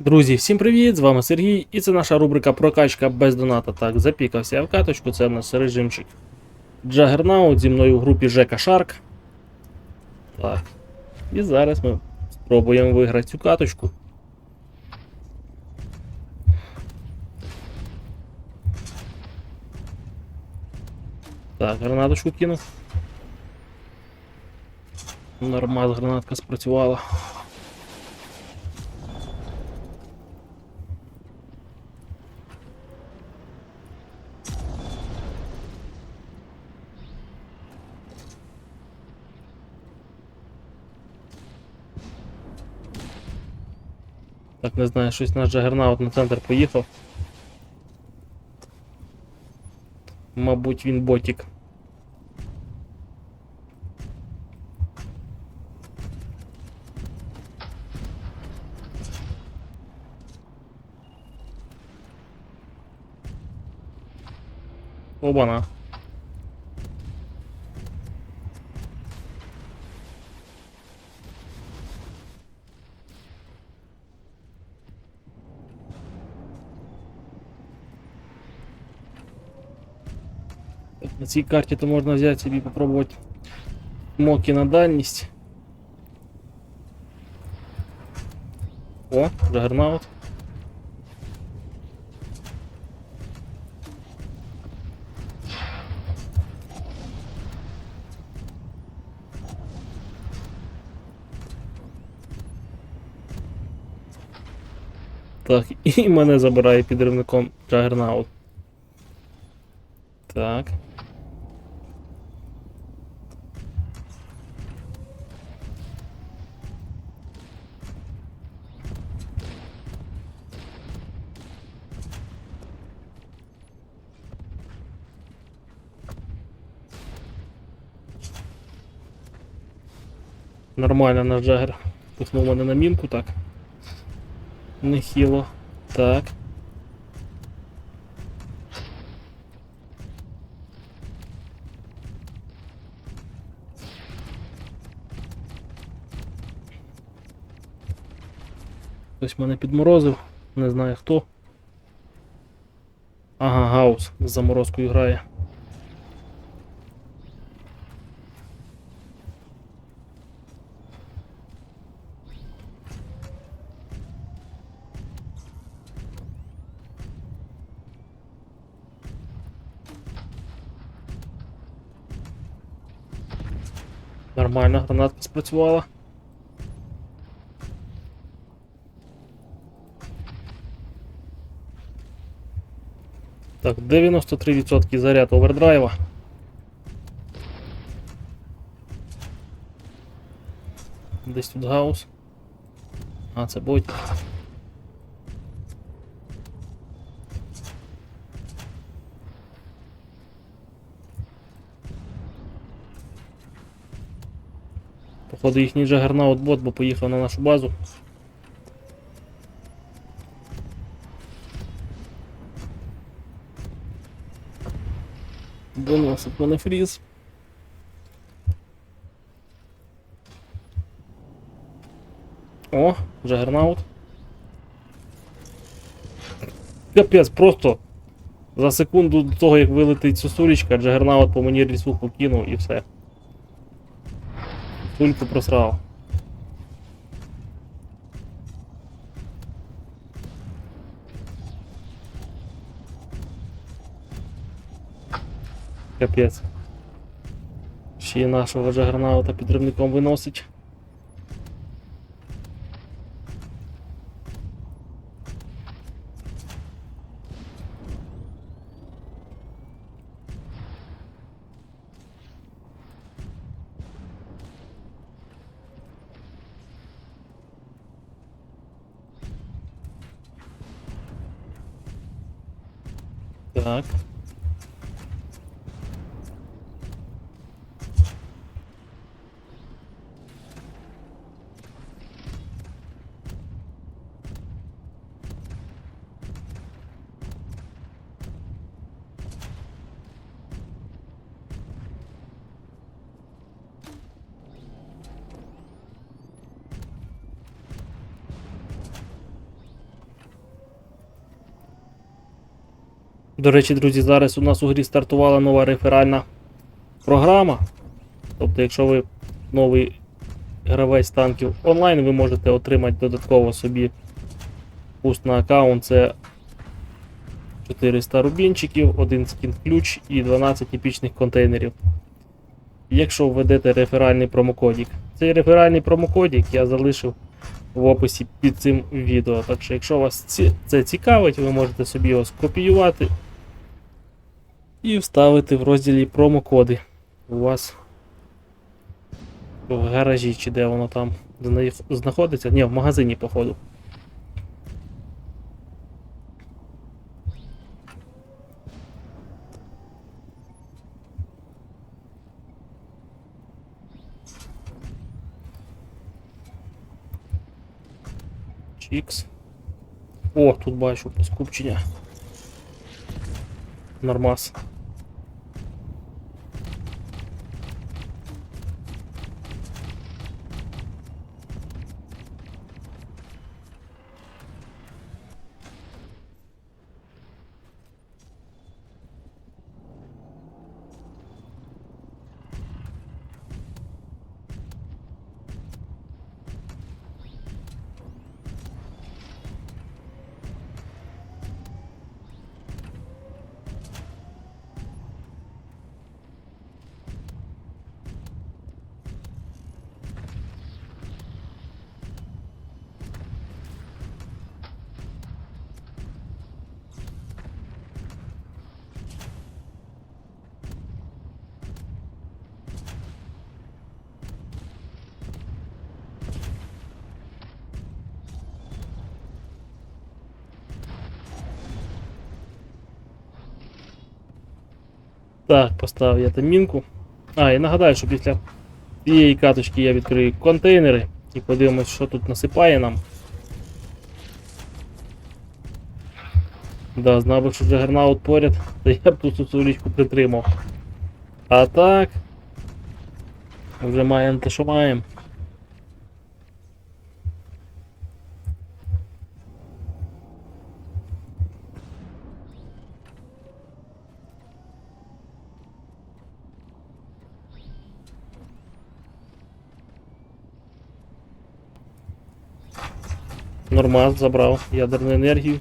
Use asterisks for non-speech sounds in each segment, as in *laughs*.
Друзі, всім привіт! З вами Сергій, і це наша рубрика Прокачка без доната. Так, запікався я в каточку, це в нас режимчик Джагернаут зі мною в групі Жека Шарк. Так. І зараз ми спробуємо виграти цю каточку. Так, гранаточку кинув. Нормально, гранатка спрацювала. Не знаю, щось наш Джагернаут на центр поїхав. Мабуть, він ботік. Обана. На цій карті то можна взяти собі попробувати моки на дальність. О, Джагернаут. Так, і мене забирає підривником Джагернаут. Так. Нормально наш джагер пихнув мене на мінку, так. Нехило. Так. Хтось мене підморозив, не знаю хто. Ага, Гаус з заморозкою грає. Нормально, гранатка спрацювала. Так, 93% заряд овердрайва. Десь тут гаус. А, це ботик. Походу їхній джагернаут бот, бо поїхав на нашу базу. Доносить мене фріз. О, Джагернаут. Капець, просто за секунду до того, як вилетить сосулечка, Джагернаут по мені рісуху кинув і все. Тульку просрав. Капець. Ще й нашого Джагернаута підривником виносить. Так. До речі, друзі, зараз у нас у грі стартувала нова реферальна програма. Тобто, якщо ви новий гравець танків онлайн, ви можете отримати додатково собі пуст на аккаунт. Це 400 рубінчиків, один скін ключ і 12 епічних контейнерів. Якщо введете реферальний промокодік. Цей реферальний промокодік я залишив в описі під цим відео. Так що, якщо вас це цікавить, ви можете собі його скопіювати і вставити в розділі промокоди. У вас в гаражі чи де воно там зна- знаходиться? Ні, в магазині, походу. Чікс. О, тут бачу скупчення. Нормас. Так, поставив я там мінку. А, і нагадаю, що після цієї каточки я відкрию контейнери і подивимось, що тут насипає нам. Да, знав би, що Джагернаут поряд, *laughs* то я б тут цю сулічку притримав. А так. Вже маємо те, що маємо. Нормас забрав ядерну енергію.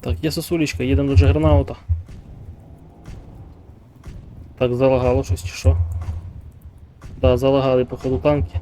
Так, є сосулечка, їдемо до Джагернаута. Так, залагало щось чи що? Да, залагали, походу, танки.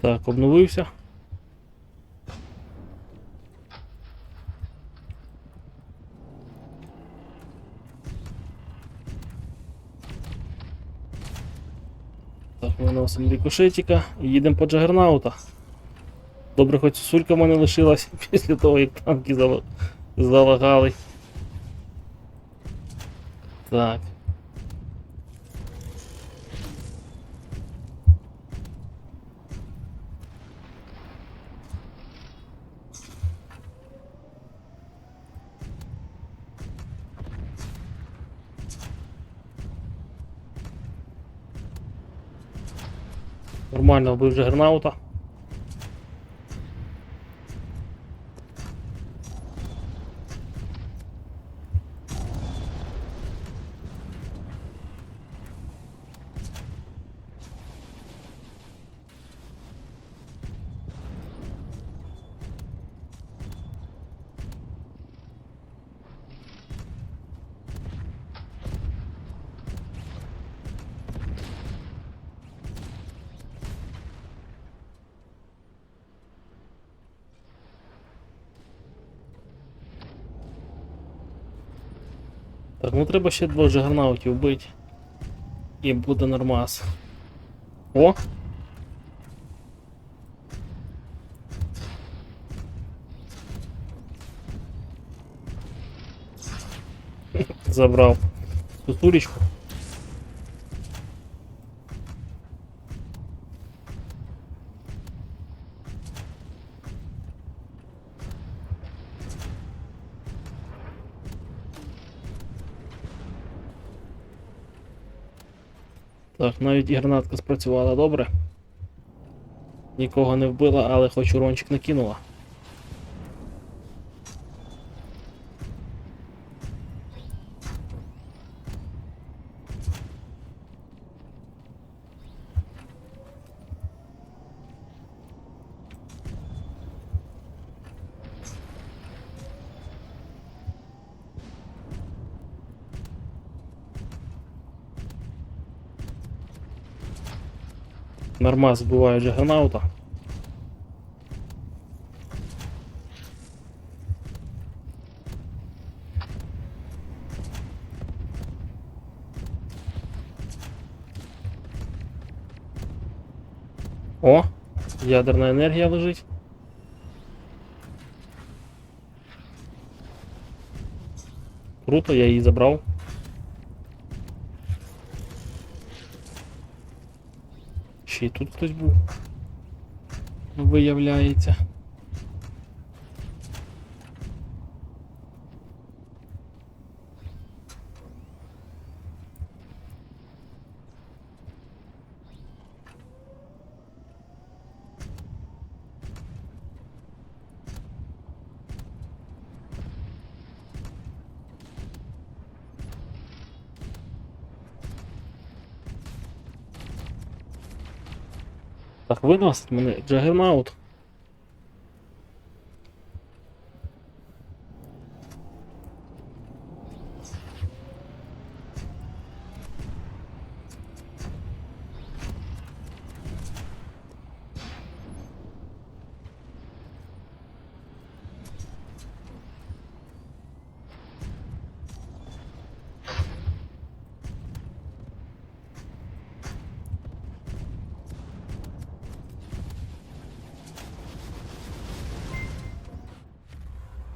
Так, обновився. Так, виносимо рікошетика і їдемо по Джагернаута. Добре, хоч сулька в мене лишилась *laughs* після того, як танки залагали. Так. Нормально вбив Джагернаута. Так, ну треба ще двох джагернаутів вбити. І буде нормас. О! Забрав сутулечку. Так, навіть і гранатка спрацювала добре. Нікого не вбила, але хоч урончик накинула. Нормас вбиває джагернаута. О, ядерна енергія лежить. Круто, я її забрав. Ще й тут хтось був. Виявляється. Так, виносить мене Джагернаут.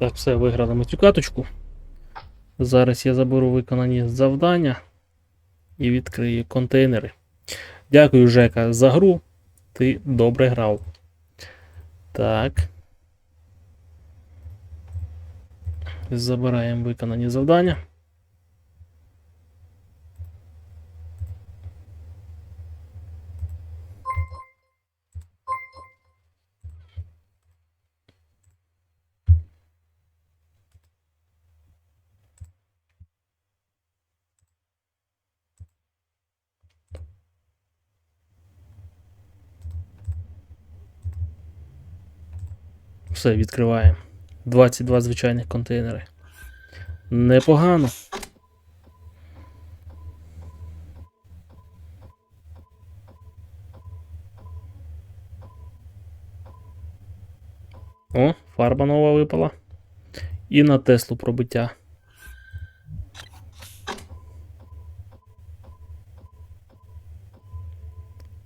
Так, все, виграли ми цю каточку. Зараз я заберу виконані завдання і відкрию контейнери. Дякую, Жека, за гру. Ти добре грав. Так. Забираємо виконані завдання. Все, відкриваємо. 22 звичайних контейнери. Непогано. О, фарба нова випала. І на Теслу пробиття.